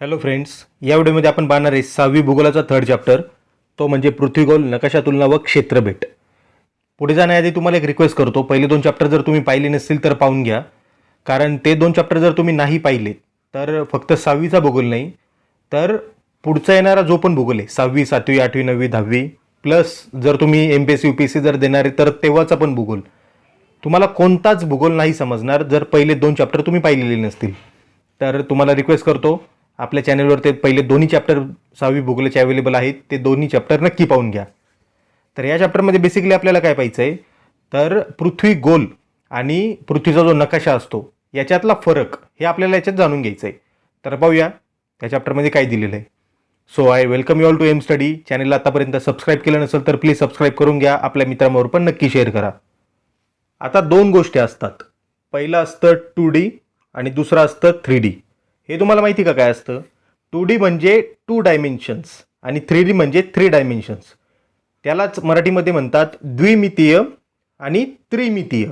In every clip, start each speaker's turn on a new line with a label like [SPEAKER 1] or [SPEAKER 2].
[SPEAKER 1] Hello friends या व्हिडिओमध्ये आपण पाहणार आहे सहावी भूगोलाचा थर्ड चॅप्टर तो म्हणजे पृथ्वीगोल नकाशा तुलना व क्षेत्रभेट. पुढे जाण्याआधी तुम्हाला एक रिक्वेस्ट करतो. पहिले दोन चॅप्टर जर तुम्ही पाहिले नसतील तर पाहून घ्या. कारण ते दोन चॅप्टर जर तुम्ही नाही पाहिले तर फक्त सहावीचा भूगोल नाही तर पुढचा येणारा जो पण भूगोल आहे सहावी सातवी आठवी नववी दहावी प्लस जर तुम्ही M P S C U P S C जर देणार आहे तर तेव्हाचा पण भूगोल. तुम्हाला कोणताच भूगोल नाही समजणार जर पहिले दोन चॅप्टर तुम्ही पाहिलेले नसतील. तर तुम्हाला रिक्वेस्ट करतो आपल्या चॅनलवर ते पहिले दोन्ही चॅप्टर सहावी भूगोलाचे अवेलेबल आहेत. ते दोन्ही चॅप्टर नक्की पाहून घ्या. तर या चॅप्टरमध्ये बेसिकली आपल्याला काय पाहिजे आहे तर पृथ्वी गोल आणि पृथ्वीचा जो नकाशा असतो याच्यातला फरक हे आपल्याला याच्यात जाणून घ्यायचं आहे तर पाहूया या चॅप्टरमध्ये काय दिलेलं आहे. So I welcome you all to M study चॅनलला आतापर्यंत सबस्क्राईब केलं नसेल तर प्लीज सबस्क्राईब करून घ्या. आपल्या मित्रांबरोबर पण नक्की शेअर करा. आता दोन गोष्टी असतात. पहिलं असतं टू डी आणि दुसरं असतं थ्री डी हे तुम्हाला माहिती का काय असतं? टू डी म्हणजे टू डायमेन्शन्स आणि थ्री डी म्हणजे थ्री डायमेन्शन्स. त्यालाच मराठीमध्ये म्हणतात द्विमितीय आणि त्रिमितीय.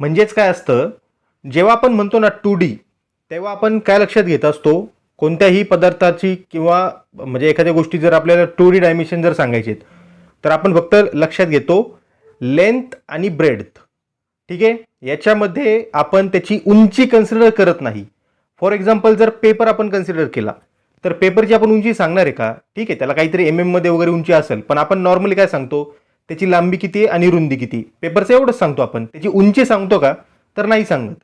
[SPEAKER 1] म्हणजेच काय असतं? जेव्हा आपण म्हणतो ना टू डी तेव्हा आपण काय लक्षात घेत असतो? कोणत्याही पदार्थाची किंवा म्हणजे एखाद्या गोष्टी जर आपल्याला टू डी डायमेन्शन जर सांगायचे आहेत, तर आपण फक्त लक्षात घेतो लेंथ आणि ब्रेडथ. ठीक आहे? याच्यामध्ये आपण त्याची उंची कन्सिडर करत नाही. फॉर एक्झाम्पल जर पेपर आपण कन्सिडर केला तर पेपरची आपण उंची सांगणार आहे का? ठीक आहे त्याला काहीतरी एम एममध्ये वगैरे उंची असेल पण आपण नॉर्मली काय सांगतो? त्याची लांबी किती आहे आणि रुंदी किती पेपरचं एवढंच सांगतो आपण. त्याची उंची सांगतो का? तर नाही सांगत.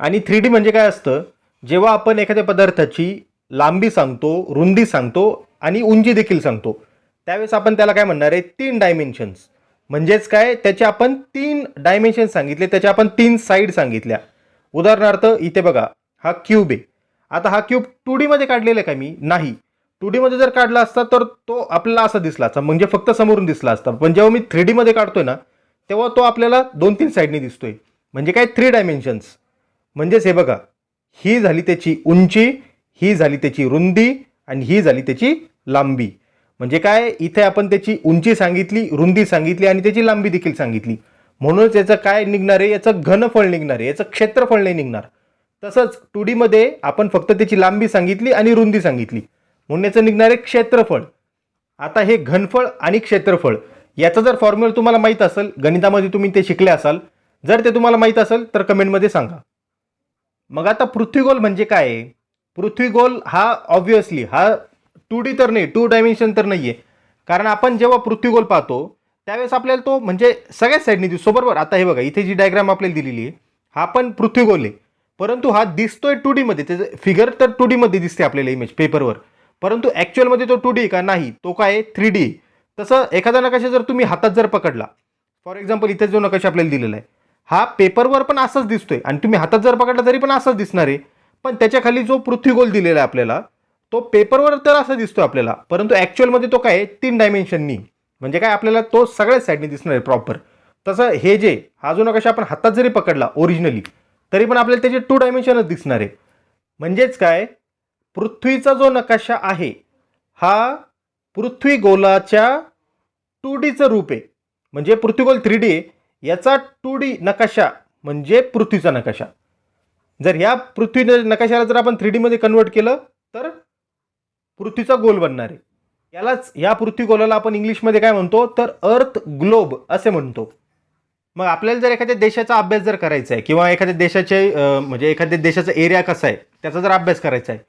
[SPEAKER 1] आणि थ्री डी म्हणजे काय असतं? जेव्हा आपण एखाद्या पदार्थाची लांबी सांगतो रुंदी सांगतो आणि उंची देखील सांगतो त्यावेळेस आपण त्याला काय म्हणणार आहे? तीन डायमेन्शन्स म्हणजेच काय? त्याचे आपण तीन डायमेन्शन सांगितले त्याच्या आपण तीन साईड सांगितल्या. उदाहरणार्थ इथे बघा हा क्यूब आहे. आता हा क्यूब टू डीमध्ये काढलेला आहे का मी? नाही. टू डीमध्ये जर काढला असता तर तो आपल्याला असा दिसला असता. म्हणजे फक्त समोरून दिसला असता. पण जेव्हा मी थ्री डीमध्ये काढतोय ना तेव्हा तो आपल्याला दोन तीन साईडनी दिसतोय. म्हणजे काय? थ्री डायमेन्शन्स म्हणजेच हे बघा ही झाली त्याची उंची ही झाली त्याची रुंदी आणि ही झाली त्याची लांबी. म्हणजे काय? इथे आपण त्याची उंची सांगितली रुंदी सांगितली आणि त्याची लांबी देखील सांगितली. म्हणूनच याचं काय निघणार आहे? याचं घनफळ निघणार आहे. याचं क्षेत्रफळ नाही निघणार. तसंच टू डीमध्ये आपण फक्त त्याची लांबी सांगितली आणि रुंदी सांगितली. म्हणून याचं निघणार आहे क्षेत्रफळ. आता हे घनफळ आणि क्षेत्रफळ. याचा जर फॉर्म्युला तुम्हाला माहीत असेल गणितामध्ये तुम्ही ते शिकले असाल जर ते तुम्हाला माहीत असेल तर कमेंटमध्ये सांगा. मग आता पृथ्वीगोल म्हणजे काय आहे? पृथ्वीगोल हा ऑब्व्हियसली हा टू डी तर नाही टू डायमेन्शन तर नाही आहे कारण आपण जेव्हा पृथ्वीगोल पाहतो त्यावेळेस आपल्याला तो म्हणजे सगळ्याच साईडने दिसतो. बरोबर? आता हे बघा इथे जी डायग्राम आपल्याला दिलेली आहे हा पण पृथ्वीगोल आहे. परंतु हा दिसतोय टू डीमध्ये. त्याचं फिगर तर टू डीमध्ये दिसते आपल्याला इमेज पेपरवर परंतु ॲक्च्युअलमध्ये तो टू डी का? नाही. तो काय आहे? थ्री डी तसं एखादा नकाशा जर तुम्ही हातात जर पकडला फॉर एक्झाम्पल इथे जो नकाशा आपल्याला दिलेला आहे हा पेपरवर पण असाच दिसतोय. आणि तुम्ही हातात जर पकडला तरी पण असाच दिसणार आहे. पण त्याच्याखाली जो पृथ्वीगोल दिलेला आहे आपल्याला तो पेपरवर तर असा दिसतो आपल्याला. परंतु ॲक्च्युअलमध्ये तो काय आहे? तीन डायमेन्शननी म्हणजे काय? आपल्याला तो सगळ्याच साईडने दिसणार आहे प्रॉपर तसं हे जे हा जो नकाशा आपण हातात जरी पकडला ओरिजिनली तरी पण आपल्याला त्याचे टू डायमेन्शनच दिसणार आहे. म्हणजेच काय? पृथ्वीचा जो नकाशा आहे हा पृथ्वी गोलाच्या टू डीचं रूप आहे. म्हणजे पृथ्वीगोल थ्री डी याचा टू डी नकाशा म्हणजे पृथ्वीचा नकाशा. जर ह्या पृथ्वी नकाशाला जर आपण थ्री डीमध्ये कन्वर्ट केलं तर पृथ्वीचा गोल बनणार आहे. यालाच या पृथ्वी गोलाला आपण इंग्लिशमध्ये काय म्हणतो? तर अर्थ ग्लोब असे म्हणतो. मग आपल्याला जर एखाद्या देशाचा अभ्यास जर करायचा आहे किंवा एखाद्या देशाचे म्हणजे एखाद्या देशाचा एरिया कसा आहे त्याचा जर अभ्यास करायचा आहे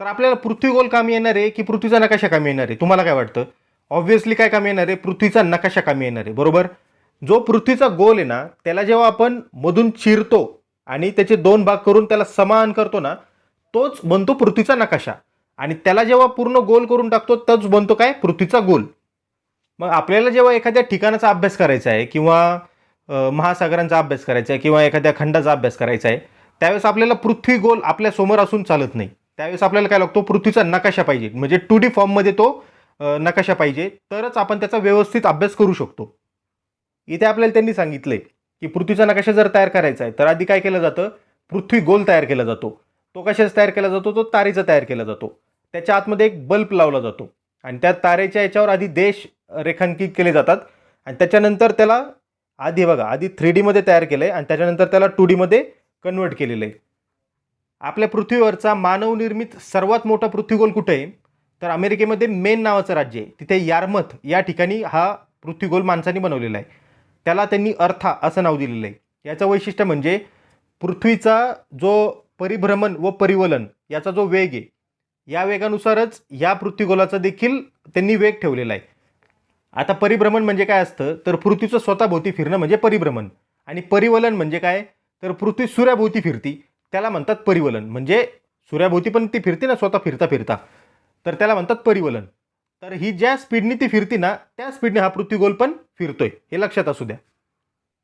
[SPEAKER 1] तर आपल्याला पृथ्वी गोल कामी येणार आहे की पृथ्वीचा नकाशा कामी येणार आहे? तुम्हाला काय वाटतं? ऑब्व्हियसली काय कामी येणार आहे? पृथ्वीचा नकाशा कामी येणार आहे बरोबर? जो पृथ्वीचा गोल आहे ना त्याला जेव्हा आपण मधून चिरतो आणि त्याचे दोन भाग करून त्याला समान करतो ना तोच बनतो पृथ्वीचा नकाशा. आणि त्याला जेव्हा पूर्ण गोल करून टाकतो तोच बनतो काय? पृथ्वीचा गोल. मग आपल्याला जेव्हा एखाद्या ठिकाणाचा अभ्यास करायचा आहे किंवा महासागरांचा अभ्यास करायचा आहे किंवा एखाद्या खंडाचा अभ्यास करायचा आहे त्यावेळेस आपल्याला पृथ्वी गोल आपल्यासमोर असून चालत नाही. त्यावेळेस आपल्याला काय लागतो? पृथ्वीचा नकाशा पाहिजे. म्हणजे टू डी फॉर्ममध्ये तो नकाशा पाहिजे. तरच आपण त्याचा व्यवस्थित अभ्यास करू शकतो. इथे आपल्याला त्यांनी सांगितलंय की पृथ्वीचा नकाशा जर तयार करायचा आहे तर आधी काय केलं जातं? पृथ्वी गोल तयार केला जातो. तो कशाचा तयार केला जातो? तो तारेचा तयार केला जातो. त्याच्या आतमध्ये एक बल्ब लावला जातो. आणि त्या तारेच्या याच्यावर आधी देश रेखांकित केले जातात. आणि त्याच्यानंतर त्याला आधी बघा आधी थ्री डीमध्ये तयार केलं आहे आणि त्याच्यानंतर त्याला टू डीमध्ये कन्वर्ट केलेलं आहे. आपल्या पृथ्वीवरचा मानवनिर्मित सर्वात मोठा पृथ्वीगोल कुठे आहे? तर अमेरिकेमध्ये मेन नावाचं राज्य आहे. तिथे यारमथ या ठिकाणी हा पृथ्वीगोल माणसाने बनवलेला आहे. त्याला त्यांनी अर्था असं नाव दिलेलं आहे. याचं वैशिष्ट्य म्हणजे पृथ्वीचा जो परिभ्रमण व परिवलन याचा जो वेग आहे या वेगानुसारच या पृथ्वीगोलाचा देखील त्यांनी वेग ठेवलेला आहे. आता परिभ्रमण म्हणजे काय असतं? तर पृथ्वीचं स्वतःभोवती फिरणं म्हणजे परिभ्रमण. आणि परिवलन म्हणजे काय? तर पृथ्वी सूर्याभोवती फिरती. त्याला म्हणतात परिवलन. म्हणजे सूर्याभोवती पण ती फिरते ना स्वतः फिरता फिरता. तर त्याला म्हणतात परिवलन. तर ही ज्या स्पीडने ती फिरती ना त्या स्पीडने हा पृथ्वीगोल पण फिरतोय. हे लक्षात असू द्या.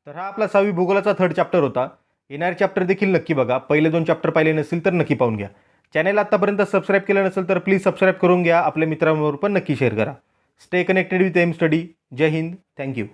[SPEAKER 1] तर हा आपला सहावी भूगोलाचा थर्ड चॅप्टर होता. येणारे चॅप्टर देखील नक्की बघा. पहिले दोन चॅप्टर पाहिले नसतील तर नक्की पाहून घ्या. चॅनल आत्तापर्यंत सबस्क्राईब केलं नसेल तर प्लीज सबस्क्राईब करून घ्या. आपल्या मित्रांबरोबर पण नक्की शेअर करा. Stay connected with AIM Study. Jai Hind. Thank you.